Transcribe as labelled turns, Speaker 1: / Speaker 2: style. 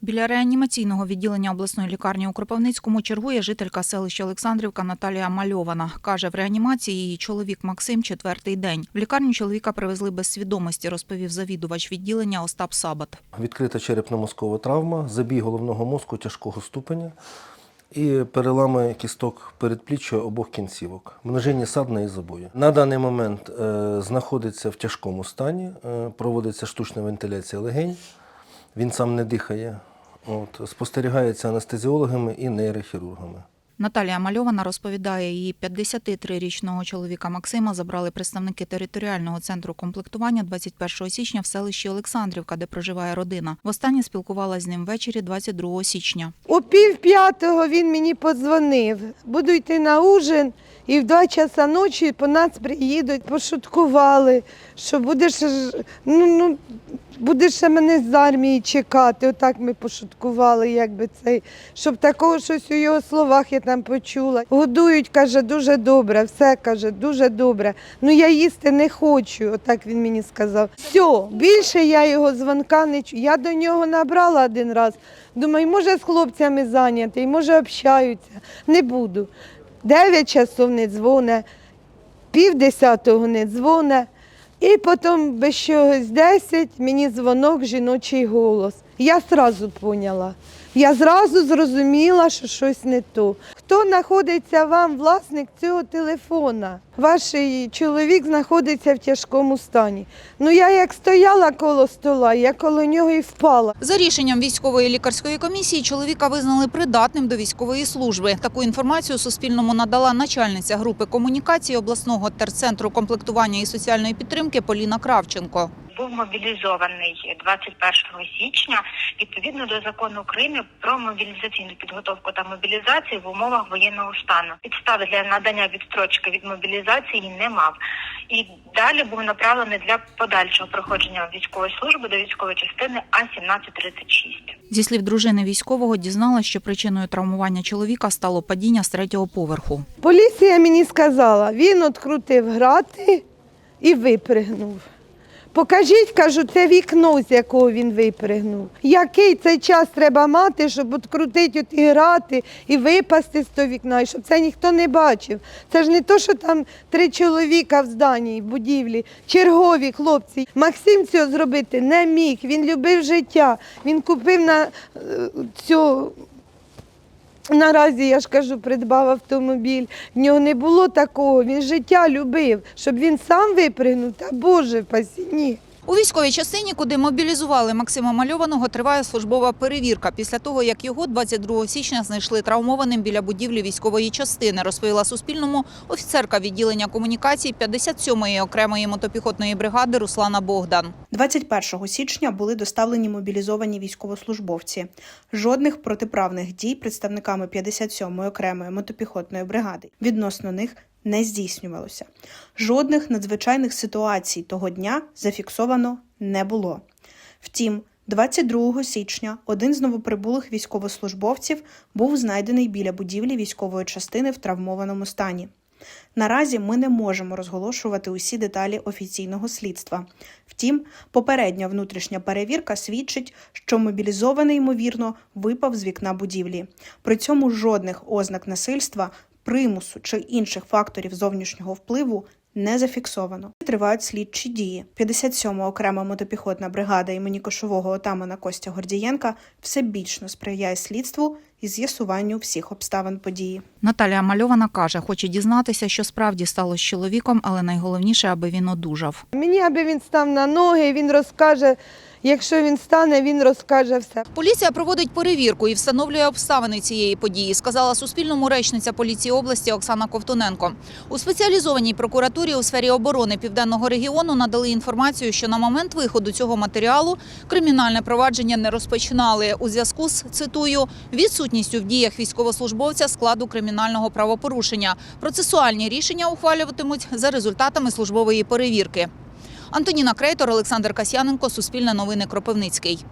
Speaker 1: Біля реанімаційного відділення обласної лікарні у Кропивницькому чергує жителька селища Олександрівка Наталія Мальована. Каже, в реанімації її чоловік Максим четвертий день. В лікарню чоловіка привезли без свідомості, розповів завідувач відділення Остап Сабат.
Speaker 2: Відкрита черепно-мозкова травма, забій головного мозку тяжкого ступеня і перелами кісток передпліччя обох кінцівок, множинні садна і забої. На даний момент е, знаходиться в тяжкому стані, е, проводиться штучна вентиляція легень, він сам не дихає. От, спостерігається анестезіологами і нейрохірургами.
Speaker 1: Наталія Мальована розповідає, її 53-річного чоловіка Максима забрали представники територіального центру комплектування 21 січня в селищі Олександрівка, де проживає родина. Востаннє спілкувалася з ним ввечері 22 січня.
Speaker 3: У пів п'ятого він мені подзвонив. Буду йти на ужин, і в два часа ночі по нас приїдуть, пошуткували, що будеш, ну, ну, будеш мене з армії чекати. Отак ми пошуткували, якби цей, щоб такого щось у його словах я там почула. Годують, каже, дуже добре, все каже, дуже добре. Ну я їсти не хочу, отак він мені сказав. Все, більше я його дзвонка не чую. Я до нього набрала один раз. Думаю, може з хлопцями зайнятий, може общаються. Не буду. Дев'ять часов не дзвоне, пів десятого не дзвоне. І потім без чогось десять мені дзвонок, жіночий голос. Я зразу поняла. Я зразу зрозуміла, що щось не то. Хто знаходиться вам власник цього телефона? Ваш е, чоловік знаходиться в тяжкому стані. Ну я як стояла коло стола, я коло нього і впала.
Speaker 1: За рішенням військової лікарської комісії чоловіка визнали придатним до військової служби. Таку інформацію Суспільному надала начальниця групи комунікації обласного терцентру комплектування і соціальної підтримки Поліна Кравченко.
Speaker 4: Був мобілізований 21 січня відповідно до закону України про мобілізаційну підготовку та мобілізацію в умовах воєнного стану. Підстави для надання відстрочки від мобілізації не мав і далі був направлений для подальшого проходження військової служби до військової частини А 1736
Speaker 1: Зі слів дружини військового дізналась, що причиною травмування чоловіка стало падіння з третього поверху.
Speaker 3: Поліція мені сказала, він открутив грати і випригнув. Покажіть, кажу, це вікно, з якого він випригнув. Який цей час треба мати, щоб открутити ті грати і випасти з того вікна, і щоб це ніхто не бачив. Це ж не то, що там три чоловіка в зданні, в будівлі, чергові хлопці. Максим цього зробити не міг. Він любив життя. Він купив на е, цю Наразі я ж кажу, придбав автомобіль. В нього не було такого. Він життя любив, щоб він сам випригнув. Та Боже, пасі, ні.
Speaker 1: У військовій частині, куди мобілізували Максима Мальованого, триває службова перевірка після того, як його 22 січня знайшли травмованим біля будівлі військової частини, розповіла Суспільному офіцерка відділення комунікацій 57-ї окремої мотопіхотної бригади Руслана Богдан.
Speaker 5: 21 січня були доставлені мобілізовані військовослужбовці. Жодних протиправних дій представниками 57-ї окремої мотопіхотної бригади відносно них не здійснювалося. Жодних надзвичайних ситуацій того дня зафіксовано не було. Втім, 22 січня один з новоприбулих військовослужбовців був знайдений біля будівлі військової частини в травмованому стані. Наразі ми не можемо розголошувати усі деталі офіційного слідства. Втім, попередня внутрішня перевірка свідчить, що мобілізований, ймовірно, випав з вікна будівлі. При цьому жодних ознак насильства, примусу чи інших факторів зовнішнього впливу не зафіксовано. Тривають слідчі дії. 57-ма окрема мотопіхотна бригада імені кошового отамана Костя Гордієнка всебічно сприяє слідству і з'ясуванню всіх обставин події.
Speaker 1: Наталія Мальована каже, хоче дізнатися, що справді стало з чоловіком, але найголовніше, аби він одужав.
Speaker 3: Мені, аби він став на ноги, він розкаже, якщо він стане, він розкаже все.
Speaker 1: Поліція проводить перевірку і встановлює обставини цієї події, сказала Суспільному речниця поліції області Оксана Ковтуненко. У спеціалізованій прокуратурі у сфері оборони південного регіону надали інформацію, що на момент виходу цього матеріалу кримінальне провадження не розпочинали у зв'язку з цитую відсутністю в діях військовослужбовця складу кримінального правопорушення. Процесуальні рішення ухвалюватимуть за результатами службової перевірки. Антоніна Крейтор, Олександр Касьяненко, Суспільне новини Кропивницький.